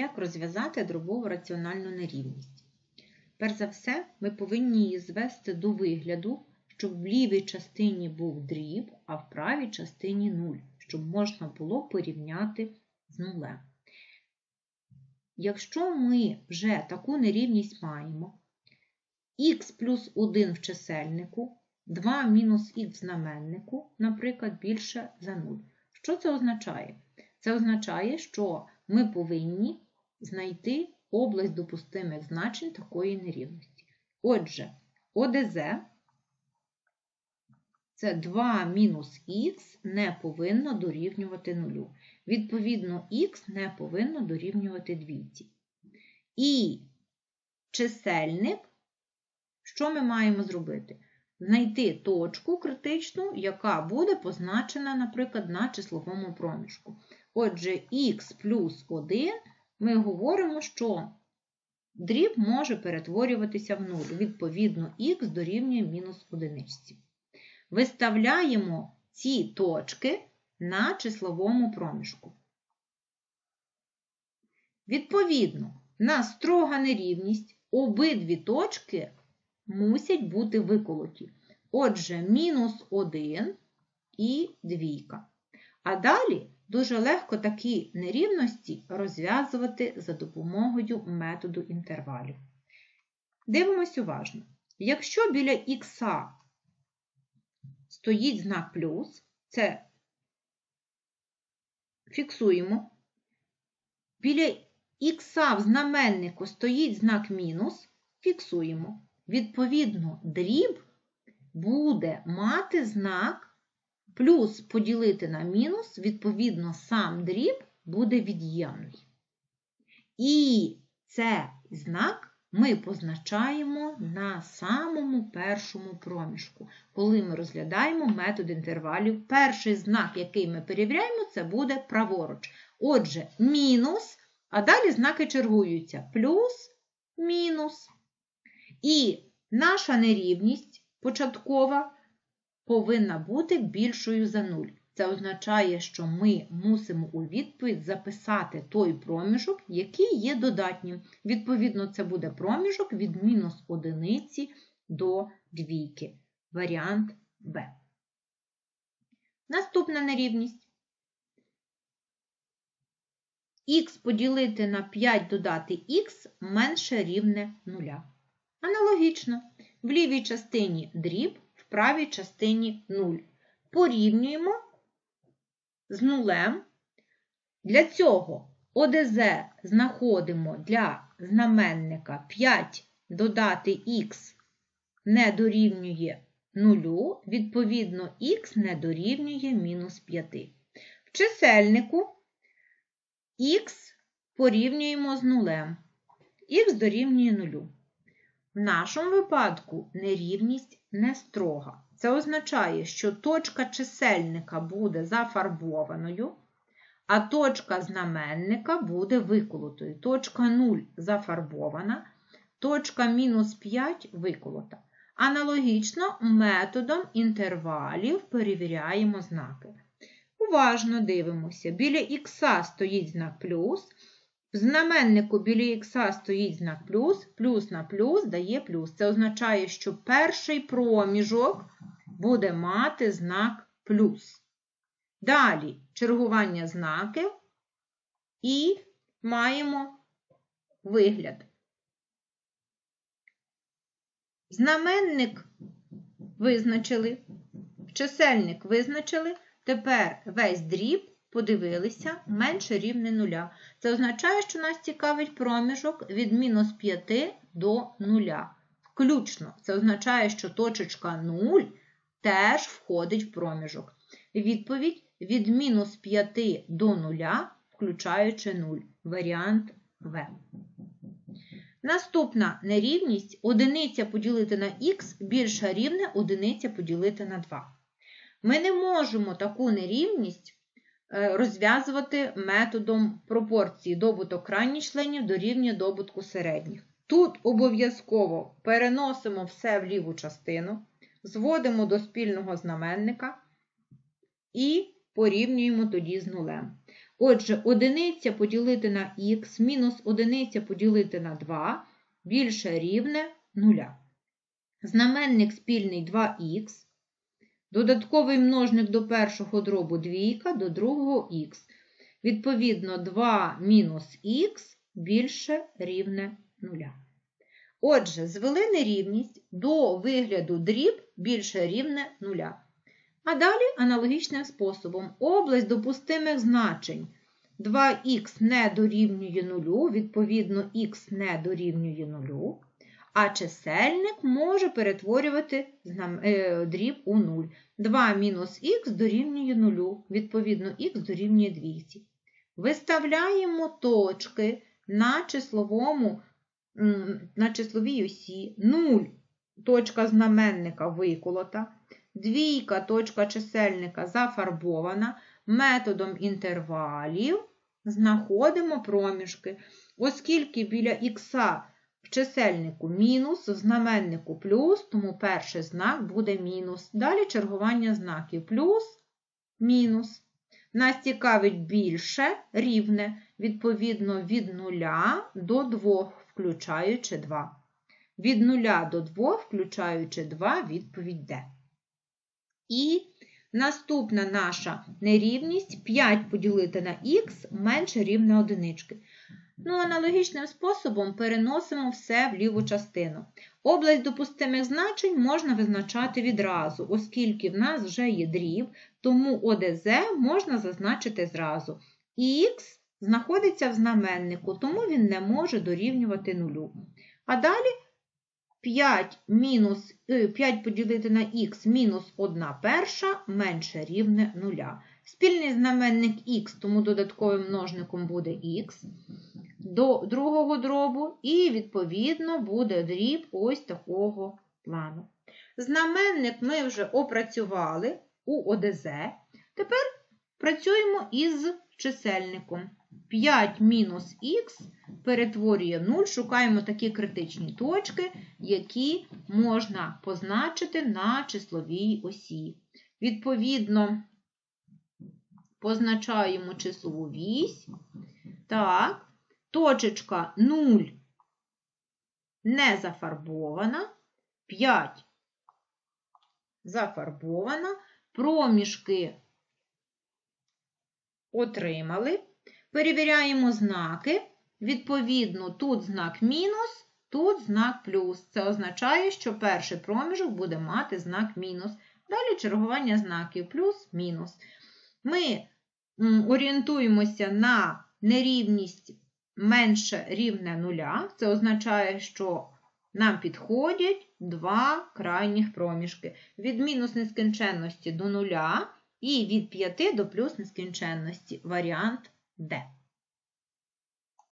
Як розв'язати дробову раціональну нерівність? Перш за все, ми повинні її звести до вигляду, щоб в лівій частині був дріб, а в правій частині 0, щоб можна було порівняти з нулем. Якщо ми вже таку нерівність маємо, х плюс 1 в чисельнику, 2 мінус х в знаменнику, наприклад, більше за 0. Що це означає? Це означає, що ми повинні знайти область допустимих значень такої нерівності. Отже, ОДЗ це 2 мінус х не повинно дорівнювати 0. Відповідно, х не повинно дорівнювати двійці. І чисельник, що ми маємо зробити? Знайти точку критичну, яка буде позначена, наприклад, на числовому проміжку. Отже, х плюс 1 ми говоримо, що дріб може перетворюватися в 0. Відповідно, х дорівнює мінус одиниці. Виставляємо ці точки на числовому проміжку. Відповідно, на строга нерівність обидві точки мусять бути виколоті. Отже, мінус 1 і двійка. А далі дуже легко такі нерівності розв'язувати за допомогою методу інтервалів. Дивимось уважно. Якщо біля х стоїть знак плюс, це фіксуємо. Біля х в знаменнику стоїть знак мінус, фіксуємо. Відповідно, дріб буде мати знак плюс поділити на мінус, відповідно, сам дріб буде від'ємний. І цей знак ми позначаємо на самому першому проміжку. Коли ми розглядаємо метод інтервалів, перший знак, який ми перевіряємо, це буде праворуч. Отже, мінус, а далі знаки чергуються плюс, мінус. І наша нерівність початкова повинна бути більшою за 0. Це означає, що ми мусимо у відповідь записати той проміжок, який є додатнім. Відповідно, це буде проміжок від мінус одиниці до двійки. Варіант Б. Наступна нерівність. Х поділити на 5 додати х менше рівне 0. Аналогічно, в лівій частині дріб, правій частині 0. Порівнюємо з нулем. Для цього ОДЗ знаходимо для знаменника 5 додати х не дорівнює 0, відповідно, х не дорівнює мінус 5. В чисельнику х порівнюємо з нулем. Х дорівнює 0. В нашому випадку нерівність не строга. Це означає, що точка чисельника буде зафарбованою, а точка знаменника буде виколотою. Точка 0 зафарбована, точка мінус 5 виколота. Аналогічно методом інтервалів перевіряємо знаки. Уважно дивимося, біля х стоїть знак плюс, в знаменнику біля х стоїть знак плюс, плюс на плюс дає плюс. Це означає, що перший проміжок буде мати знак плюс. Далі чергування знаків і маємо вигляд. Знаменник визначили, чисельник визначили, тепер весь дріб подивилися менше рівне нуля. Це означає, що нас цікавить проміжок від мінус 5 до нуля. Включно. Це означає, що точечка 0 теж входить в проміжок. Відповідь від мінус 5 до 0, включаючи 0. Варіант В. Наступна нерівність одиниця поділити на х більша рівне одиниця поділити на 2. Ми не можемо таку нерівність розв'язувати методом пропорції добуток крайніх членів дорівнює добутку середніх. Тут обов'язково переносимо все в ліву частину зводимо до спільного знаменника і порівнюємо тоді з нулем. Отже, одиниця поділити на х мінус одиниця поділити на 2 більше рівне 0. Знаменник спільний 2х. Додатковий множник до першого дробу двійка, до другого х. Відповідно, 2 мінус х більше рівне 0. Отже, звели нерівність до вигляду дріб більше рівне 0. А далі аналогічним способом. Область допустимих значень. 2х не дорівнює 0, відповідно, х не дорівнює 0, а чисельник може перетворювати е, дріб у 0. 2 мінус х дорівнює 0, відповідно, х дорівнює 200. Виставляємо точки на числовому, на числовій осі 0, точка знаменника виколота, двійка, точка чисельника зафарбована, методом інтервалів знаходимо проміжки. Оскільки біля х в чисельнику мінус, в знаменнику плюс, тому перший знак буде мінус. Далі чергування знаків плюс, мінус. Нас цікавить більше рівне, відповідно, від 0 до 2, включаючи 2. Від 0 до 2, включаючи 2, відповідь Д. І наступна наша нерівність 5 поділити на х менше рівне одинички. Ну, аналогічним способом переносимо все в ліву частину. Область допустимих значень можна визначати відразу, оскільки в нас вже є дріб, тому ОДЗ можна зазначити зразу. Х знаходиться в знаменнику, тому він не може дорівнювати нулю. А далі 5, мінус, е, 5 поділити на х мінус 1 перша менше рівне 0. Спільний знаменник х, тому додатковим множником буде х до другого дробу, і, відповідно, буде дріб ось такого плану. Знаменник ми вже опрацювали у ОДЗ. Тепер працюємо із чисельником. 5 мінус х перетворює 0, шукаємо такі критичні точки, які можна позначити на числовій осі. Відповідно, позначаємо числову вісь. Так, точечка 0 не зафарбована, 5 зафарбована, проміжки отримали. Перевіряємо знаки. Відповідно, тут знак мінус, тут знак плюс. Це означає, що перший проміжок буде мати знак мінус. Далі чергування знаків плюс-мінус. Ми орієнтуємося на нерівність менше рівне нуля. Це означає, що нам підходять два крайніх проміжки. Від мінус нескінченності до нуля і від 5 до плюс нескінченності. Варіант Д.